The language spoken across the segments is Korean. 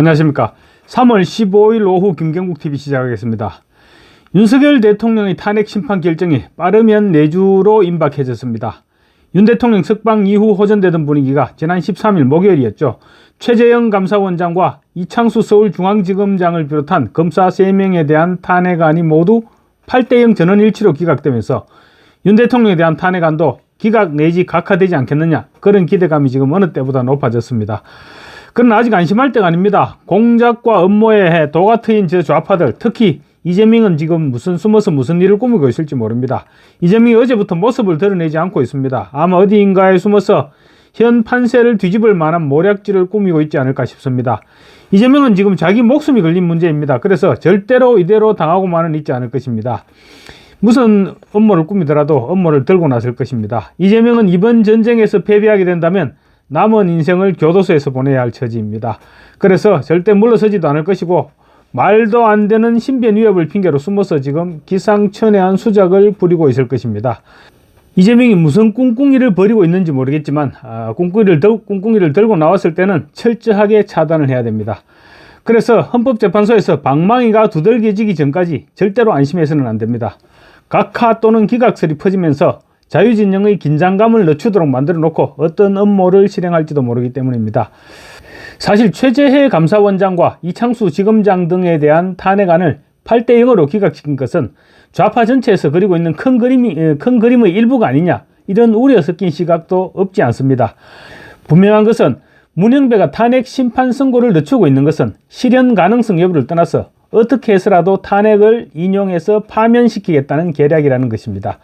안녕하십니까. 3월 15일 오후 김경국 TV 시작하겠습니다. 윤석열 대통령의 탄핵 심판 결정이 빠르면 내주로 임박해졌습니다. 윤 대통령 석방 이후 호전되던 분위기가 지난 13일 목요일이었죠. 최재형 감사원장과 이창수 서울중앙지검장을 비롯한 검사 3명에 대한 탄핵안이 모두 8대0 전원 일치로 기각되면서 윤 대통령에 대한 탄핵안도 기각 내지 각하되지 않겠느냐 그런 기대감이 지금 어느 때보다 높아졌습니다. 그러나 아직 안심할 때가 아닙니다. 공작과 음모의 도가 트인 저 좌파들 특히 이재명은 지금 무슨 숨어서 무슨 일을 꾸미고 있을지 모릅니다. 이재명이 어제부터 모습을 드러내지 않고 있습니다. 아마 어디인가에 숨어서 현 판세를 뒤집을 만한 모략질을 꾸미고 있지 않을까 싶습니다. 이재명은 지금 자기 목숨이 걸린 문제입니다. 그래서 절대로 이대로 당하고만은 있지 않을 것입니다. 무슨 음모를 꾸미더라도 음모를 들고 나설 것입니다. 이재명은 이번 전쟁에서 패배하게 된다면 남은 인생을 교도소에서 보내야 할 처지입니다. 그래서 절대 물러서지도 않을 것이고 말도 안 되는 신변 위협을 핑계로 숨어서 지금 기상천외한 수작을 부리고 있을 것입니다. 이재명이 무슨 꿍꿍이를 벌이고 있는지 모르겠지만 아, 꿍꿍이를, 들, 꿍꿍이를 들고 나왔을 때는 철저하게 차단을 해야 됩니다. 그래서 헌법재판소에서 방망이가 두들겨지기 전까지 절대로 안심해서는 안 됩니다. 각하 또는 기각설이 퍼지면서 자유진영의 긴장감을 늦추도록 만들어 놓고 어떤 음모를 실행할지도 모르기 때문입니다. 사실 최재해 감사원장과 이창수 지검장 등에 대한 탄핵안을 8대 0으로 기각시킨 것은 좌파 전체에서 그리고 있는 큰 그림이 큰 그림의 일부가 아니냐 이런 우려 섞인 시각도 없지 않습니다. 분명한 것은 문영배가 탄핵 심판 선고를 늦추고 있는 것은 실현 가능성 여부를 떠나서 어떻게 해서라도 탄핵을 인용해서 파면시키겠다는 계략이라는 것입니다.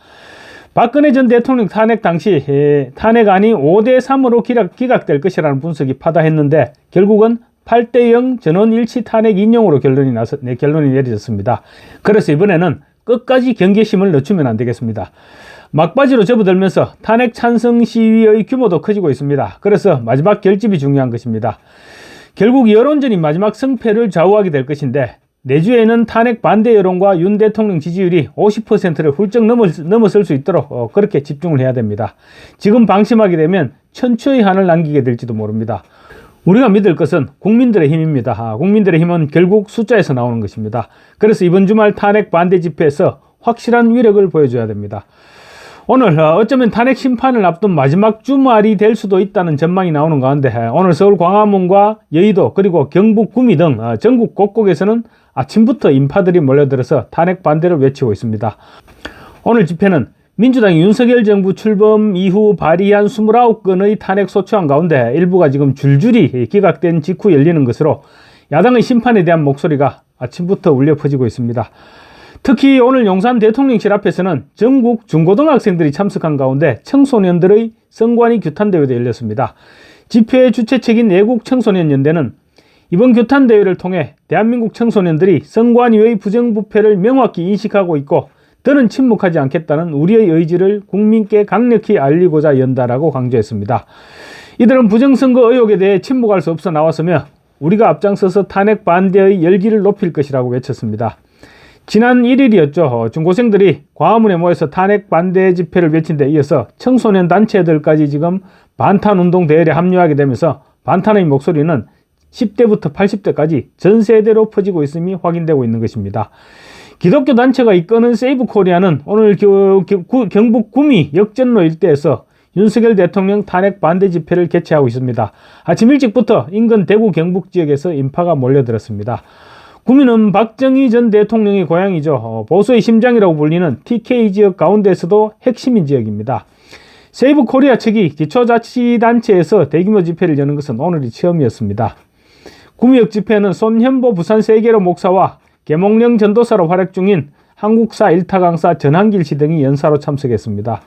박근혜 전 대통령 탄핵 당시 탄핵안이 5대 3으로 기각, 기각 될 것이라는 분석이 파다했는데 결국은 8대 0 전원 일치 탄핵 인용으로 결론이 나서 네, 결론이 내려졌습니다. 그래서 이번에는 끝까지 경계심을 늦추면 안 되겠습니다. 막바지로 접어들면서 탄핵 찬성 시위의 규모도 커지고 있습니다. 그래서 마지막 결집이 중요한 것입니다. 결국 여론전이 마지막 승패를 좌우하게 될 것인데 내주에는 탄핵 반대 여론과 윤 대통령 지지율이 50%를 훌쩍 넘어설 수 있도록 어, 그렇게 집중을 해야 됩니다. 지금 방심하게 되면 천추의 한을 남기게 될지도 모릅니다. 우리가 믿을 것은 국민들의 힘입니다. 아, 국민들의 힘은 결국 숫자에서 나오는 것입니다. 그래서 이번 주말 탄핵 반대 집회에서 확실한 위력을 보여줘야 됩니다. 오늘 어, 어쩌면 탄핵 심판을 앞둔 마지막 주말이 될 수도 있다는 전망이 나오는 가운데 오늘 서울 광화문과 여의도 그리고 경북 구미 등 어, 전국 곳곳에서는 아침부터 인파들이 몰려들어서 탄핵 반대를 외치고 있습니다. 오늘 집회는 민주당이 윤석열 정부 출범 이후 발의한 29건의 탄핵 소추안 가운데 일부가 지금 줄줄이 기각된 직후 열리는 것으로 야당의 심판에 대한 목소리가 아침부터 울려 퍼지고 있습니다. 특히 오늘 용산 대통령실 앞에서는 전국 중고등학생들이 참석한 가운데 청소년들의 성관이 규탄대회도 열렸습니다. 집회 주최 책인 애국 청소년연대는 이번 규탄 대회를 통해 대한민국 청소년들이 성관위의 부정부패를 명확히 인식하고 있고 더는 침묵하지 않겠다는 우리의 의지를 국민께 강력히 알리고자 연다라고 강조했습니다. 이들은 부정선거 의혹에 대해 침묵할 수 없어 나왔으며 우리가 앞장서서 탄핵 반대의 열기를 높일 것이라고 외쳤습니다. 지난 1일이었죠. 중고생들이 광화문에 모여서 탄핵 반대 집회를 외친 데 이어서 청소년 단체들까지 지금 반탄 운동 대열에 합류하게 되면서 반탄의 목소리는 10대부터 80대까지 전 세대로 퍼지고 있음이 확인되고 있는 것입니다. 기독교 단체가 이끄는 세이브 코리아는 오늘 경북 구미 역전로 일대에서 윤석열 대통령 탄핵 반대 집회를 개최하고 있습니다. 아침 일찍부터 인근 대구 경북 지역에서 인파가 몰려들었습니다. 구미는 박정희 전 대통령의 고향이죠. 어, 보수의 심장이라고 불리는 TK 지역 가운데서도 핵심인 지역입니다. 세이브 코리아 측이 기초자치단체에서 대규모 집회를 여는 것은 오늘이 처음이었습니다. 구미역 집회는 손현보 부산 세계로 목사와 계몽령 전도사로 활약 중인 한국사 일타 강사 전한길 씨 등이 연사로 참석했습니다.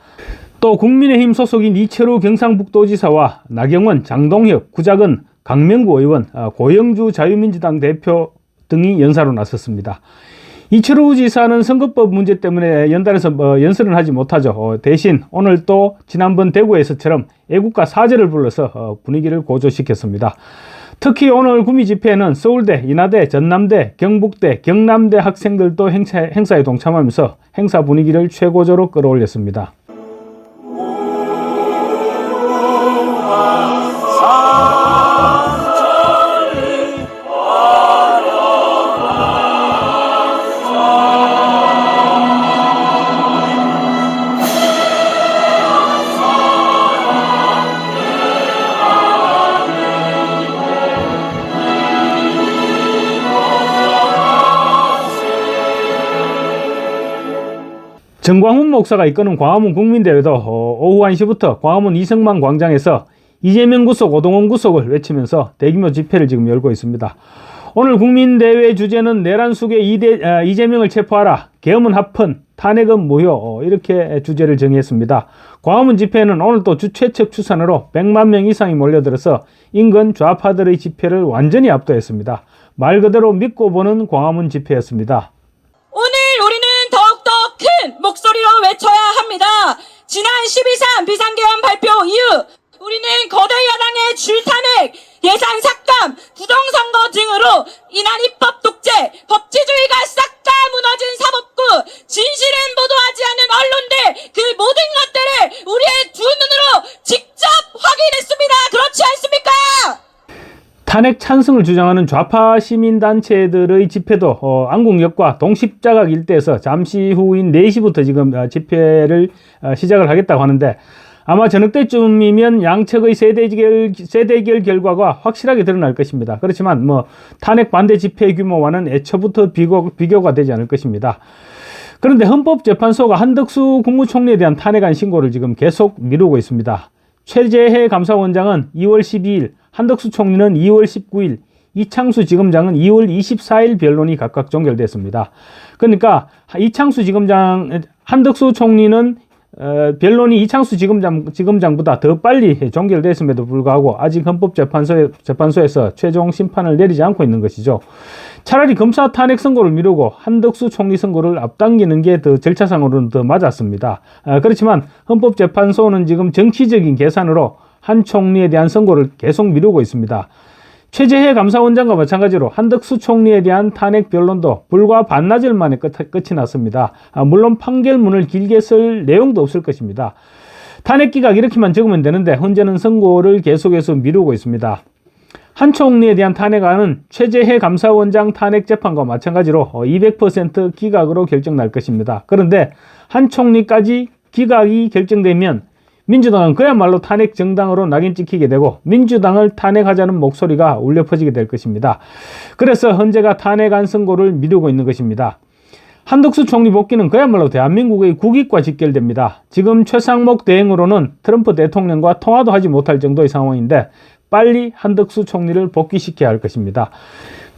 또 국민의힘 소속인 이철우 경상북도지사와 나경원, 장동혁, 구작은 강명구 의원, 아, 고영주 자유민주당 대표 등이 연사로 나섰습니다. 이철우 지사는 선거법 문제 때문에 연달아서 뭐 연설을 하지 못하죠. 어, 대신 오늘 또 지난번 대구에서처럼 애국가 사제를 불러서 어, 분위기를 고조시켰습니다. 특히 오늘 구미 집회에는 서울대, 인하대, 전남대, 경북대, 경남대 학생들도 행사, 행사에 동참하면서 행사 분위기를 최고조로 끌어올렸습니다. 정광훈 목사가 이끄는 광화문 국민대회도 어, 오후 1시부터 광화문 이승만 광장에서 이재명 구속, 오동원 구속을 외치면서 대규모 집회를 지금 열고 있습니다. 오늘 국민대회 주제는 내란 이대, 아, 이재명을 체포하라, 계엄은 합헌, 탄핵은 무효 어, 이렇게 주제를 정했습니다. 광화문 집회는 오늘 또 주최측 추산으로 100만 명 이상이 몰려들어서 인근 좌파들의 집회를 완전히 압도했습니다. 말 그대로 믿고 보는 광화문 집회였습니다. 외쳐야 합니다. 지난 12.3 비상계엄 발표 이후 우리는 거대 야당의 줄탄핵, 예산 삭감, 부정선거 등으로 인한 입법 독재, 법치주의가 싹 다 무너진 사법부, 진실은 보도하지 않는 언론들, 그 모든 것들을 우리의 두 눈으로 직접 확인했습니다. 그렇지 않습니까? 탄핵 찬성을 주장하는 좌파 시민단체들의 집회도 어, 안국역과 동십자각 일대에서 잠시 후인 4시부터 지금 어, 집회를 어, 시작을 하겠다고 하는데 아마 저녁 때쯤이면 양측의 세대결, 세대결 결과가 확실하게 드러날 것입니다. 그렇지만 뭐 탄핵 반대 집회 규모와는 애초부터 비교, 비교가 되지 않을 것입니다. 그런데 헌법재판소가 한덕수 국무총리에 대한 탄핵안 신고를 지금 계속 미루고 있습니다. 최재해 감사원장은 2월 12일, 한덕수 총리는 2월 19일, 이창수 지검장은 2월 24일 변론이 각각 종결됐습니다. 그러니까 이창수 지검장, 한덕수 총리는 어, 변론이 이창수 지검장, 지검장보다 더 빨리 종결됐음에도 불구하고 아직 헌법재판소에, 재판소에서 최종 심판을 내리지 않고 있는 것이죠. 차라리 검사 탄핵 선고를 미루고 한덕수 총리 선고를 앞당기는 게 더 절차상으로는 더 맞았습니다. 아, 그렇지만 헌법재판소는 지금 정치적인 계산으로 한 총리에 대한 선고를 계속 미루고 있습니다. 최재해 감사원장과 마찬가지로 한덕수 총리에 대한 탄핵 변론도 불과 반나절 만에 끝, 끝이 났습니다. 아, 물론 판결문을 길게 쓸 내용도 없을 것입니다. 탄핵 기각 이렇게만 적으면 되는데 현재는 선고를 계속해서 미루고 있습니다. 한 총리에 대한 탄핵안은 최재해 감사원장 탄핵 재판과 마찬가지로 200% 기각으로 결정날 것입니다. 그런데 한 총리까지 기각이 결정되면 민주당은 그야말로 탄핵 정당으로 낙인 찍히게 되고 민주당을 탄핵하자는 목소리가 울려 퍼지게 될 것입니다. 그래서 현재가 탄핵안 선고를 미루고 있는 것입니다. 한덕수 총리 복귀는 그야말로 대한민국의 국익과 직결됩니다. 지금 최상목 대행으로는 트럼프 대통령과 통화도 하지 못할 정도의 상황인데 빨리 한덕수 총리를 복귀시켜야 할 것입니다.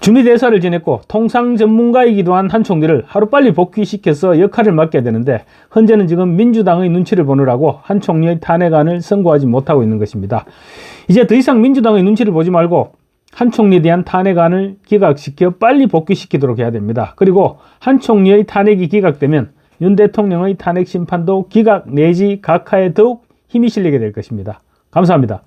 주미대사를 지냈고 통상 전문가이기도 한 한 총리를 하루빨리 복귀시켜서 역할을 맡게 되는데 현재는 지금 민주당의 눈치를 보느라고 한 총리의 탄핵안을 선고하지 못하고 있는 것입니다. 이제 더 이상 민주당의 눈치를 보지 말고 한 총리에 대한 탄핵안을 기각시켜 빨리 복귀시키도록 해야 됩니다. 그리고 한 총리의 탄핵이 기각되면 윤 대통령의 탄핵 심판도 기각 내지 각하에 더욱 힘이 실리게 될 것입니다. 감사합니다.